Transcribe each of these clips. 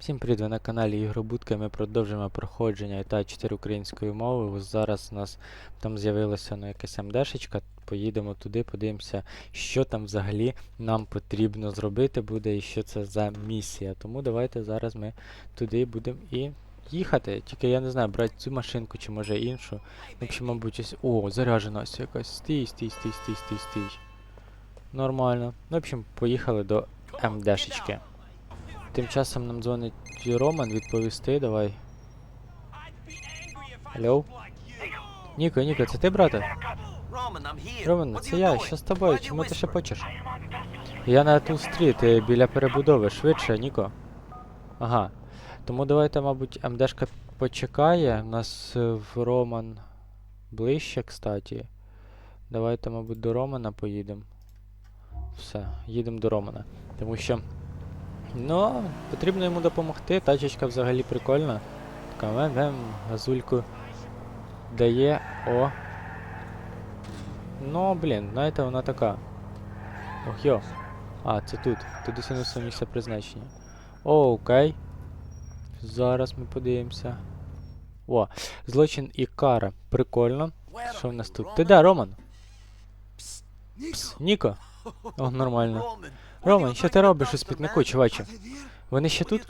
Всім привіт, ви на каналі Ігробудка. Ми продовжуємо проходження та 4 української мови. Ось зараз у нас там з'явилася ну, якась МДшечка. Поїдемо туди, подивимося, що там взагалі нам потрібно зробити буде і що це за місія. Тому давайте зараз ми туди будемо і їхати. Тільки я не знаю, брати цю машинку чи може іншу. Общем, мабуть, ось. О, заряджена ось якась. Стій, стій, стій, стій, стій, стій. Нормально. Ну, в общем, поїхали до МДшечки. Тим часом нам дзвонить Роман відповісти, давай. Алло? Ніко, Ніко, це ти, брате? Роман, це я, що з тобою? Чому ти ще почеш? Я на Тул-стріт, е, біля перебудови, швидше, Ніко. Ага. Тому давайте, мабуть, МДшка почекає. У нас е, в Роман ближче, кстати. Давайте, мабуть, до Романа поїдемо. Все, їдемо до Романа. Тому що. Ну, потрібно йому допомогти. Тачечка взагалі прикольна. Така вем-вем, газульку дає. О. Ну, блін, знаєте, вона така. Ох йо. А, це тут. Туди синусом місце призначення. О, окей. Зараз ми подивимося. О, злочин і кара. Прикольно. Що в нас тут? Ти де, Роман? Пс, Ніко? О, нормально. Роман, що ти робиш у спітнику, чуваче? Вони ще тут?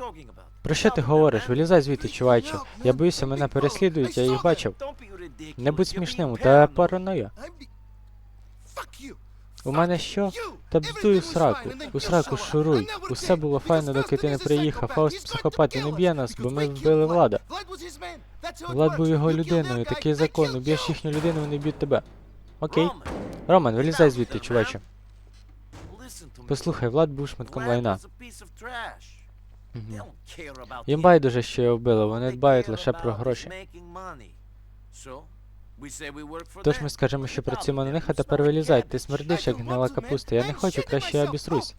Про що ти говориш? Вилізай звідти, чуваче. Я боюся, мене переслідують, я їх бачив. Не будь смішним, та параноя. У мене що? Та бздуй у сраку. У сраку шуруй. Усе було файно, доки ти не приїхав. Фауст психопат, він уб'є нас, бо ми вбили влада. Влад був його людиною, такий закон. Уб'єш їхню людину, вони б'ють тебе. Окей. Роман, вилізай звідти, чуваче. Послухай, Влад був шматком лайна. Їм байдуже, що його вбили, вони дбають лише про гроші. Тож ми скажемо, що працюємо на них, а тепер вилізай. Ти смердиш, як гнила капуста. Я не хочу, краще я обісрусь.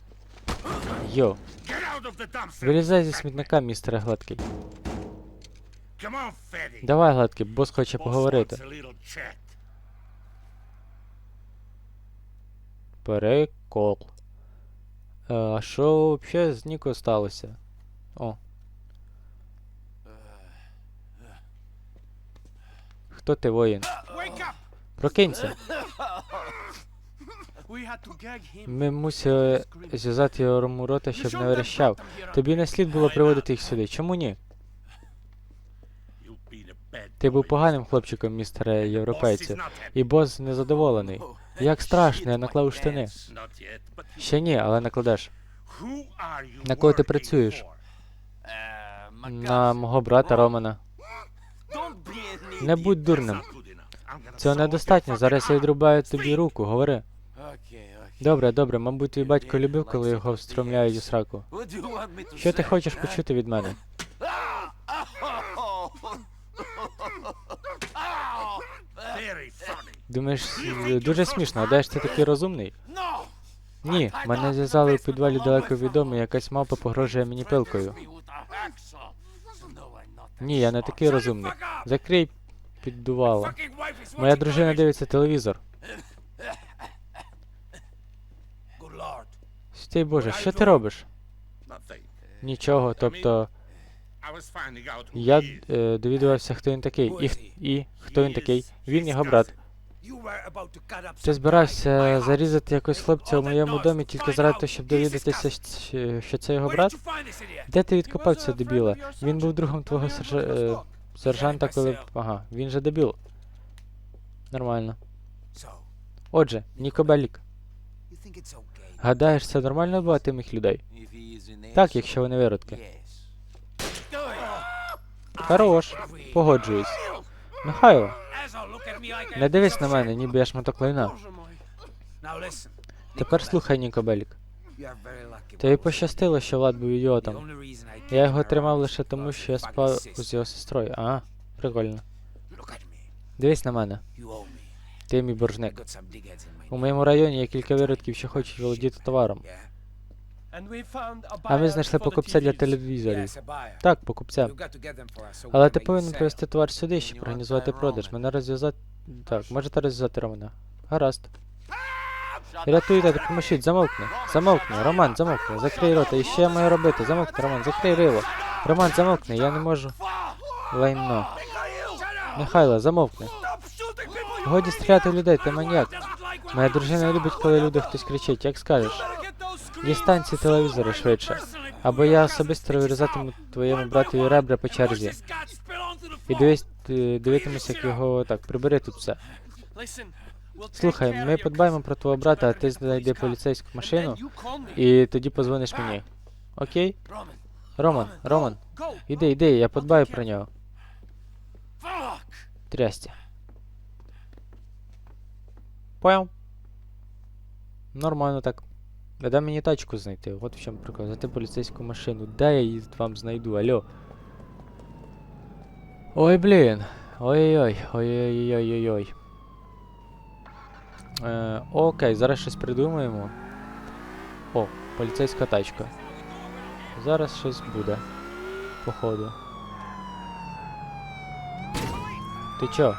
Йо, вилізай зі смітника, містере Гладкий. Давай, Гладкий, бос хоче поговорити. Прикол. А що взагалі з Ніко сталося? О. Хто ти воїн? Прокинься. Ми мусили зв'язати його рота, щоб не верещав. Тобі не слід було приводити їх сюди. Чому ні? Ти був поганим хлопчиком, містере європейцю. І бос незадоволений. Як страшно, я наклав штани. Ще ні, але накладеш. На кого ти працюєш? На мого брата Романа. Не будь дурним. Цього недостатньо, зараз я відрубаю тобі руку, говори. Добре, добре, мабуть, твій батько любив, коли його встромляють у сраку. Що ти хочеш почути від мене? Думаєш, дуже смішно, а де ж ти такий розумний? Ні, мене зв'язали у підвалі далеко відомо, якась мавпа погрожує мені пилкою. Ні, я не такий розумний. Закрий піддувало. Моя дружина дивиться телевізор. Стій Боже, що ти робиш? Нічого, тобто я е, довідувався, хто він такий. І, і хто він такий? Він його брат. Ти збирався зарізати якогось хлопця у моєму домі тільки заради того, щоб довідатися, що це його брат? Де ти відкопав цього дебіла? Він був другом твого сержа... е, сержанта, коли. Ага, він же дебіл. Нормально. Отже, Ніко Белік, гадаєш, це нормально вбивати моїх людей? Так, якщо вони виродки. Хорош, погоджуюсь. Михайло, не дивись на мене, ніби я шматок лайна. Тепер слухай, Ніко Белік. Тобі пощастило, що Влад був ідіотом. Я його тримав лише тому, що я спав з його сестрою. Ага, прикольно. Дивись на мене, ти мій боржник. У моєму районі є кілька виродків, що хочуть володіти товаром. А ми знайшли покупця для телевізорів. Так, покупця. Але ти повинен привезти товар сюди, щоб організувати продаж. Мене розв'язати. Так, можете розв'язати Романа. Гаразд. Рятуйте, допоможіть, замовкни. Замовкни, Роман, замовкни. Закрий рота. І що я маю робити? Замовкни, Роман, закрий рило. Роман, замовкни, я не можу. Лайно. Михайло, замовкни. Годі стріляти людей, ти маніяк. Моя дружина любить, коли люди хтось кричить, як скажеш. Дістань ці телевізори швидше. Або я особисто вирізатиму твоєму братові ребра по черзі. І дивись, ти- як його так, прибери тут все. Слухай, ми подбаємо про твого брата, а ти знайди поліцейську машину і тоді позвониш мені. Окей? Роман, Роман, іди, іди, я подбаю про нього. Трястя. Понял? Нормально так. А Де мені тачку знайти? От в чому прикол. Знайти поліцейську машину. Де я її вам знайду? Алло. Ой, блін. Ой-ой-ой. Ой-ой-ой-ой-ой. Е, окей, зараз щось придумаємо. О, поліцейська тачка. Зараз щось буде. Походу. Ти чо?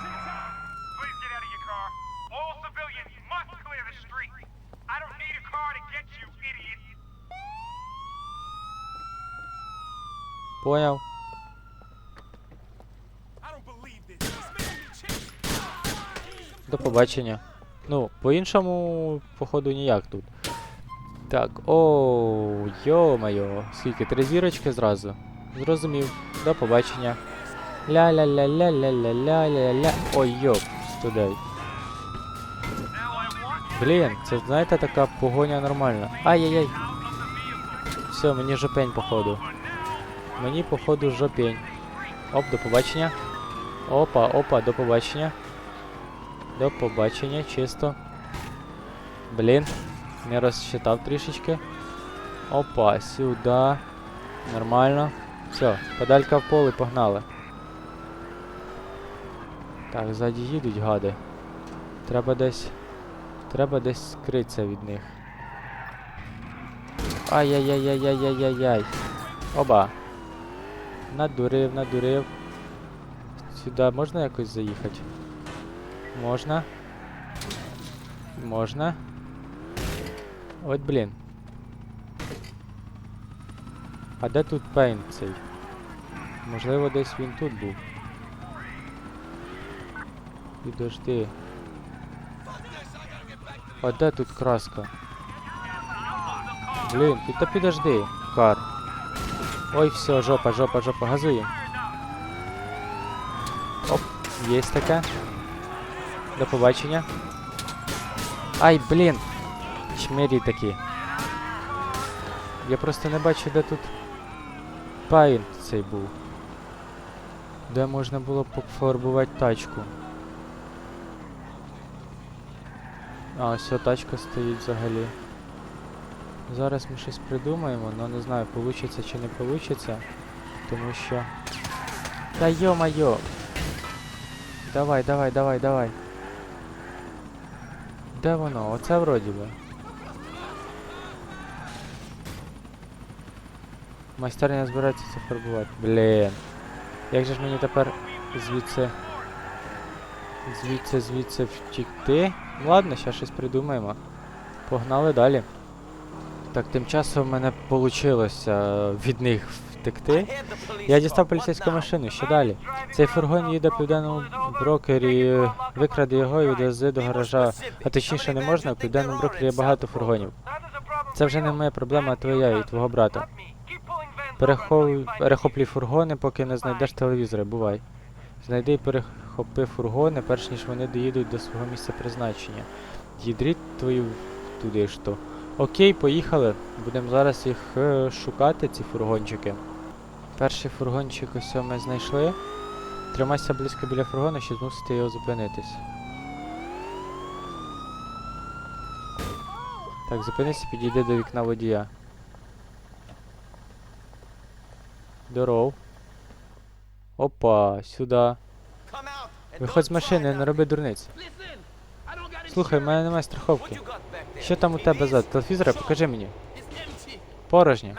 Please До побачення. Ну, по-іншому, походу, ніяк тут. Так, оу, йо-моє, скільки три зірочки зразу. Зрозумів. До побачення. Ля-ля-ля-ля-ля-ля-ля-ля-ля. Ой, йоп, студей. Блін, це знаєте така погоня нормальна. Ай-яй-яй. Все, мені жопень, походу. Мені, походу, жопень. Оп, до побачення. Опа, опа, до побачення. До побачення, чисто. Блін, не розчитав трішечки. Опа, сюди. Нормально. Все, подалька в поле, погнали. Так, ззаді їдуть гади. Треба десь. Треба десь скритися від них. Ай-яй-яй-яй-яй-яй-яй. Оба. Надурив, надурив. Сюди можна якось заїхати? Можна. Можна. От блін. А де тут пейн цей? Можливо, десь він тут був. Підожди. А де тут краска? Блін, ти та підожди, кар. Ой, все, жопа, жопа, жопа, газуємо. Оп, є таке. До побачення. Ай, блін! Чмирі такі. Я просто не бачу, де тут пайн цей був. Де можна було пофарбувати тачку. А, ось тачка стоїть взагалі. Зараз ми щось придумаємо, але не знаю, получиться чи не получиться. Тому що. Та йо-майо! Давай, давай, давай, давай. Де воно? Оце вроді би. Майстерня збирається це фарбувати. Блін. Як же ж мені тепер звідси. Звідси, звідси втікти? Ладно, ще щось придумаємо. Погнали далі. Так, тим часом в мене вийшло від них втекти. Я дістав поліцейську машину, що далі? Цей фургон їде південному брокері, викраде його і відвези до гаража. А точніше не можна, в південному брокері є багато фургонів. Це вже не моя проблема, а твоя і твого брата. Переховуй, перехоплюй фургони, поки не знайдеш телевізора, бувай. Знайди і перехопи фургони, перш ніж вони доїдуть до свого місця призначення. Їдріть твою туди ж то. Окей, поїхали. Будемо зараз їх е, шукати, ці фургончики. Перший фургончик ось ми знайшли. Тримайся близько біля фургона, щоб змусити його зупинитись. Так, зупинися, підійди до вікна водія. Здоров. Опа, сюди. Виходь з машини, не роби дурниць. Слухай, в мене немає страховки. Що там у тебе за телевізора? Покажи мені. Порожнє.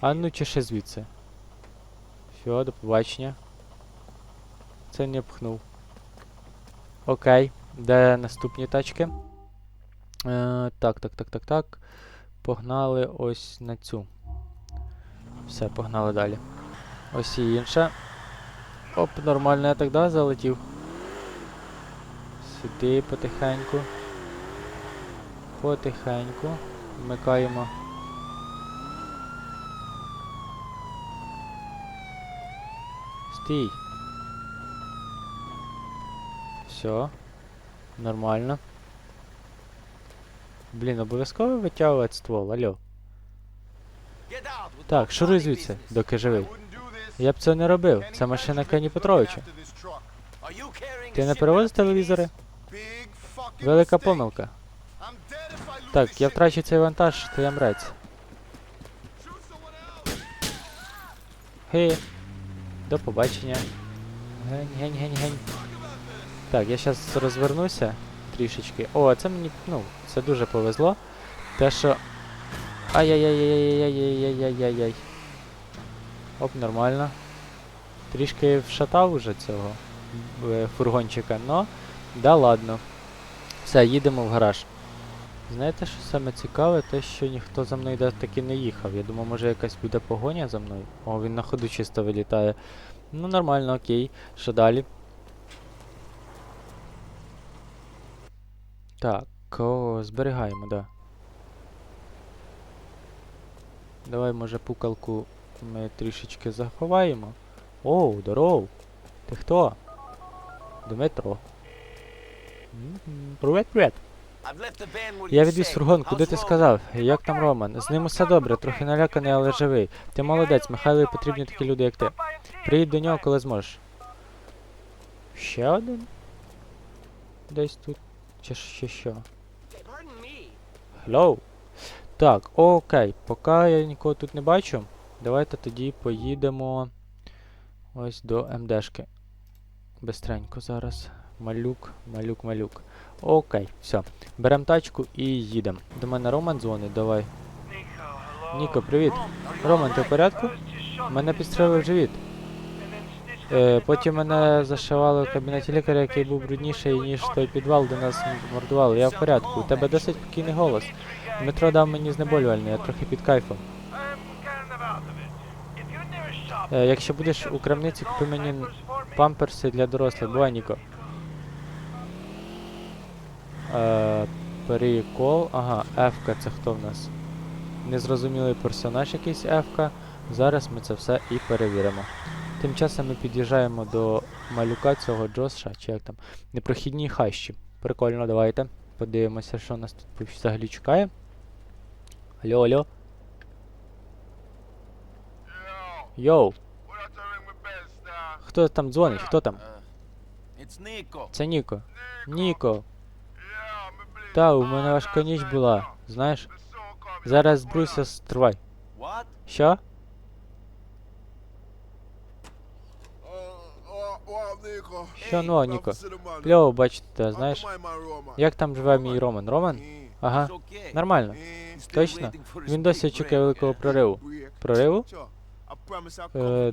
А ну чеши звідси. Все, до побачення. Це не пхнув. Окей. Де наступні тачки? Е, так, так, так, так, так. Погнали ось на цю. Все, погнали далі. Ось і інше. Оп, нормально я так да, залетів. Сюди потихеньку. Потихеньку. Вмикаємо. Стій. Все. Нормально. Блін, обов'язково витягувати ствол, алло. Так, шуруй звідси, доки живий. Я б це не робив. Це машина Кені Петровича. Ти не перевозиш телевізори? Велика помилка. Так, я втрачу цей вантаж, ти ямрець. Гей. До побачення. Гень, гень, гень, гень. Так, я зараз розвернуся трішечки. О, це мені, ну, це дуже повезло. Те, що. Ай-яй-яй-яй-яй-яй-яй-яй-яй-яй. Оп, нормально. Трішки вшатав уже цього е, фургончика, но да ладно. Все, їдемо в гараж. Знаєте, що саме цікаве, те, що ніхто за мною да- таки не їхав. Я думав, може якась буде погоня за мною. О, він на ходу чисто вилітає. Ну нормально, окей. Що далі? Так, о, зберігаємо, да. Давай, може, пукалку ми трішечки заховаємо. Оу, здоров! Ти хто? Дмитро. Привіт. Я відвіз фургон, куди ти сказав? Як там Роман? З ним усе добре, трохи наляканий, але живий. Ти молодець, Михайлові потрібні такі люди, як ти. Приїдь до нього, коли зможеш. Ще один? Десь тут. Чи ще що? Hello? Так, окей. Поки я нікого тут не бачу, давайте тоді поїдемо ось до МДшки. Бистренько зараз. Малюк, малюк, малюк. Окей, все. Беремо тачку і їдемо. До мене Роман дзвонить, давай. Ніко, привіт. Роман, ти в порядку? Мене підстрелив живіт. Е, потім мене зашивали в кабінеті лікаря, який був брудніший, ніж той підвал, де нас мордували. Я в порядку. У тебе досить спокійний голос. Дмитро дав мені знеболювальне, я трохи під кайфом. Е, якщо будеш у крамниці, купи мені памперси для дорослих. Бувай, Ніко. Е, прикол. Ага, Ефка це хто в нас? Незрозумілий персонаж якийсь Ефка. Зараз ми це все і перевіримо. Тим часом ми під'їжджаємо до малюка цього Джоша, чи як там, непрохідній хащі. Прикольно, давайте. Подивимося, що нас тут взагалі чекає. Алло, алло. Йоу, хто там дзвонить? Хто там? Це Ніко. Ніко. Та, у мене важка ніч була, знаєш. Зараз збруйся, стривай. Що? Що ну, Ніко? Кльово бачите, знаєш. Як там живе мій Роман? Роман? Ага, нормально. Точно? Він досі чекає великого прориву. Прориву? Е,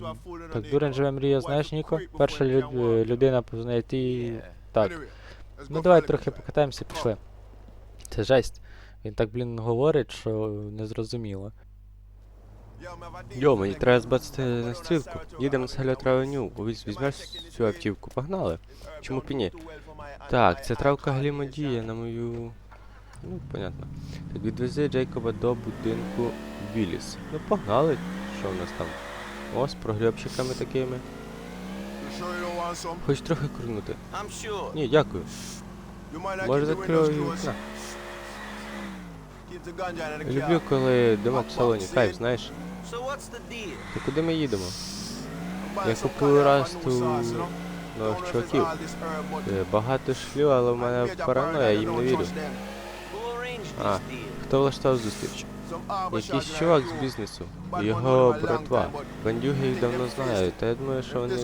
так, дурень живе мрія, знаєш, Ніко? Перша люд- е, людина познає ти. Так. Ну давай трохи покатаємося, пішли. Це жесть. Він так, блін, говорить, що незрозуміло. Йо, мені треба збацати на стрілку. Їдемо на Сальот Авеню. Візьмеш цю автівку. Погнали. Чому б і ні? Так, ця травка глімодіє на мою. Ну, понятно. Так, відвези Джейкоба до будинку Віліс. Ну, погнали. Що в нас там? О, з прогльобчиками такими. Хоч трохи курнути. Ні, дякую. Може закрою вікна. Люблю, коли димок в салоні. Кайф, знаєш. Ти куди ми їдемо? Я купив раз ту нових чуваків. Е, Багато шлю, але в мене параноя, я їм не вірю. А, хто влаштував зустріч? Якийсь чувак з бізнесу. Його братва. Бандюги їх давно знають, та я думаю, що вони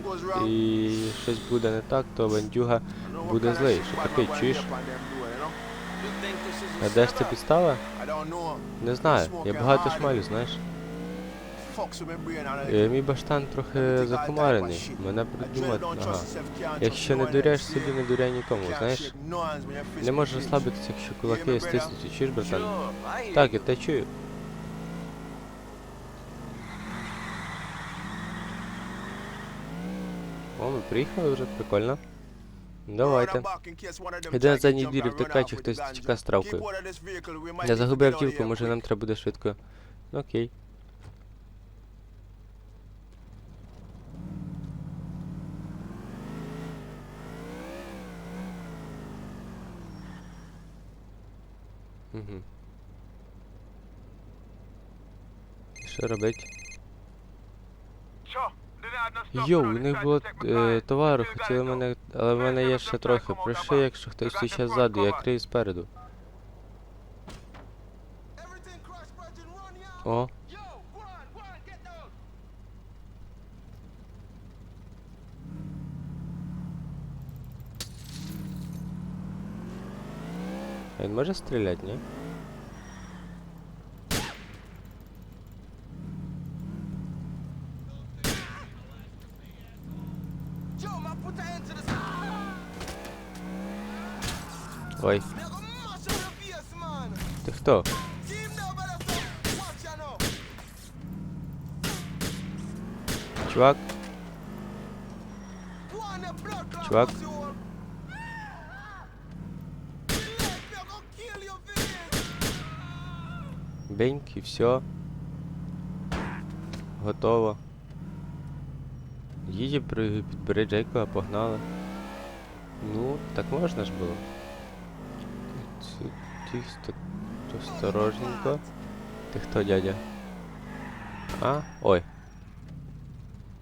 і щось буде не так, то бандюга буде злий. Що таке, чуєш? А де ж це підстава? Не знаю. Я багато шмалю, знаєш. Е, мій баштан трохи захмарений. Мене придумати нога. Якщо не дуряєш собі, не дуряй нікому, знаєш? Не можеш розслабитися, якщо кулаки стиснуться, чуєш, братан? Так, я те чую. О, ми приїхали вже, прикольно. Давайте. Іде на задній двір чи хтось тікає з травкою. Я загубив автівку, може нам треба буде швидко. Ну, окей. Угу. Що робить? Йоу, у них було е, товару, хотіли мене, але в мене є ще трохи. Прошу, якщо хтось стоїть ззаду, я крию спереду. О, він може стріляти, ні? Ой, ти хто? Чувак, Чувак. беньк і все. Готово. При- підбери Джейкова, погнали. Ну, так можна ж було. Ст- Осторожненько. Ти хто, дядя? А? Ой.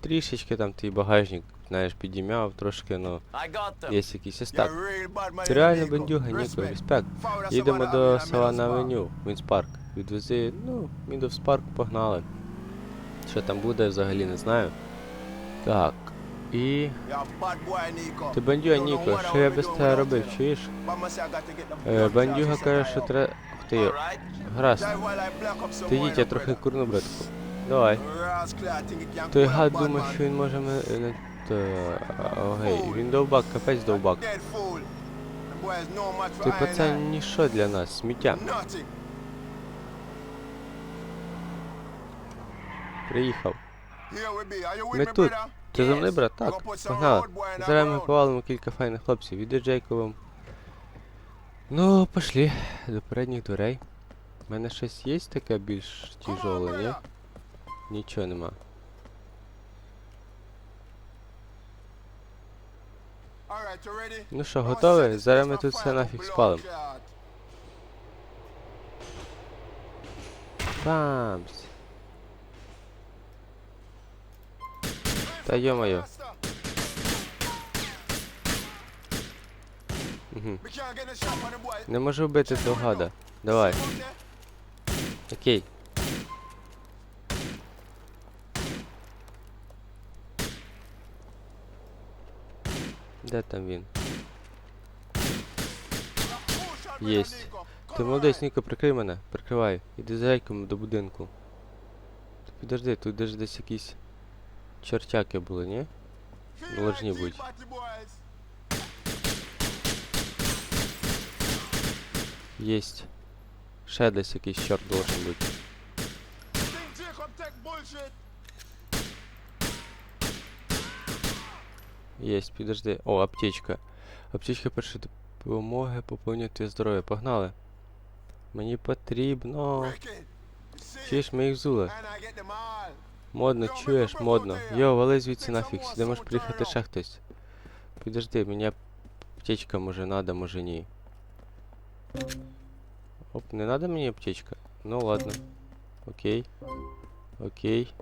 Трішечки там твій багажник, знаєш, підім'яв трошки, ну, є якийсь ось так. Ти реально бандюга, Ніко, респект. Їдемо до села на Авеню, Мінс Парк. Відвези, ну, Мідовс Парк, погнали. Що там буде, взагалі не знаю. Так. І. Ти бандюга, Ніко, що я без тебе робив, чуєш? Е, бандюга каже, що треба. Ух ти, гаразд. Ти їдь, я трохи курну, братку. Давай. Той гад думає, що він може мене. не та. Окей, він довбак, капець довбак. Ти пацан ніщо для нас, сміття. Приїхав. Ми тут. Ти за мною, брат? Так, погнали. Зараз ми повалимо кілька файних хлопців. Іди Джейковим. Ну, пошли до передніх дверей. У мене щось є таке більш тяжоле, ні? Нічого нема. Ну що, готові? Зараз ми тут все нафіг спалимо. Бамс. Та йо-моє. Угу. Не можу вбити того гада. Давай. Окей. Де там він? Єсть. Ти молодець, Ніко, прикрий мене. Прикривай. Іди за яйком до будинку. Ти Підожди, тут десь якісь чертяки були, ні? Должні бути. Єсть. Ще десь якийсь чорт должен бути. Єсть, підожди. О, аптечка. Аптечка першої допомоги поповнювати здоров'я. Погнали. Мені потрібно. Чуєш, ми їх взули. Модно, чуєш, модно. Йо, вали звідси нафіг, сюди може приїхати ще хтось. Підожди, мені аптечка може надо, може ні. Оп, не надо мені аптечка? Ну ладно. Окей. Окей.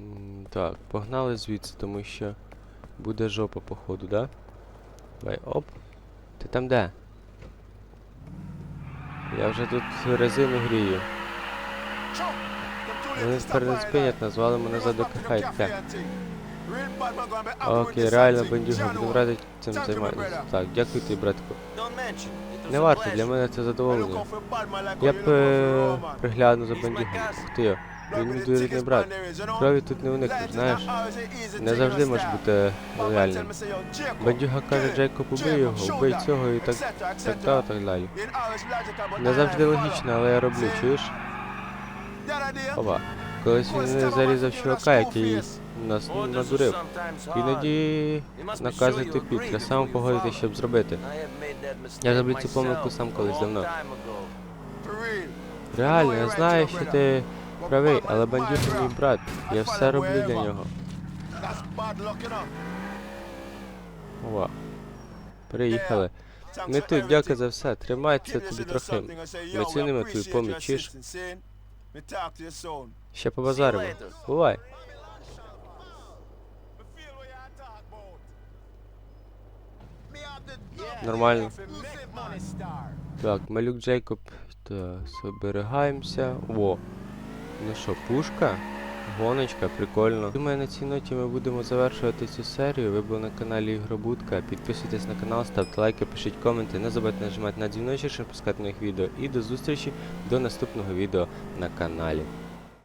М, Так, погнали звідси, тому що буде жопа походу, да? Давай, оп. Ти там де? Я вже тут резину грію. Вони тепер не спинять, назвали мене за ДКХ. Окей, реально бандюга, буду радий цим займатися. Так, дякую тобі, братку. Не варто, для мене це задоволення. Я б е, пригляну за бандюгом. Ух ти, він мій двоюрідний брат. Крові тут не уникнеш, знаєш. Не завжди можеш бути лояльним. Бандюга каже, Джейкоб убий його, убий цього і так, так та так далі. Не завжди логічно, але я роблю, чуєш? Опа. Колись він зарізав чувака, який нас надурив. Іноді накази тупі, треба сам погодити, щоб зробити. Я зроблю цю помилку сам колись давно. Реально, я знаю, що ти правий, але бандюга мій брат. Я все роблю для нього. Ова. Приїхали. Ми тут, дякую за все. Тримайся тобі трохи. Ми цінимо твою поміч, чиш? Ще побазаримо. Бувай. Нормально. Так, малюк Джейкоб. Так, зберігаємося. Во. Ну що, пушка? Гоночка, прикольно. Думаю, на цій ноті ми будемо завершувати цю серію. Ви були на каналі Ігробудка. Підписуйтесь на канал, ставте лайки, пишіть коменти, не забудьте нажимати на дзвіночок, щоб пускати нових відео. І до зустрічі до наступного відео на каналі.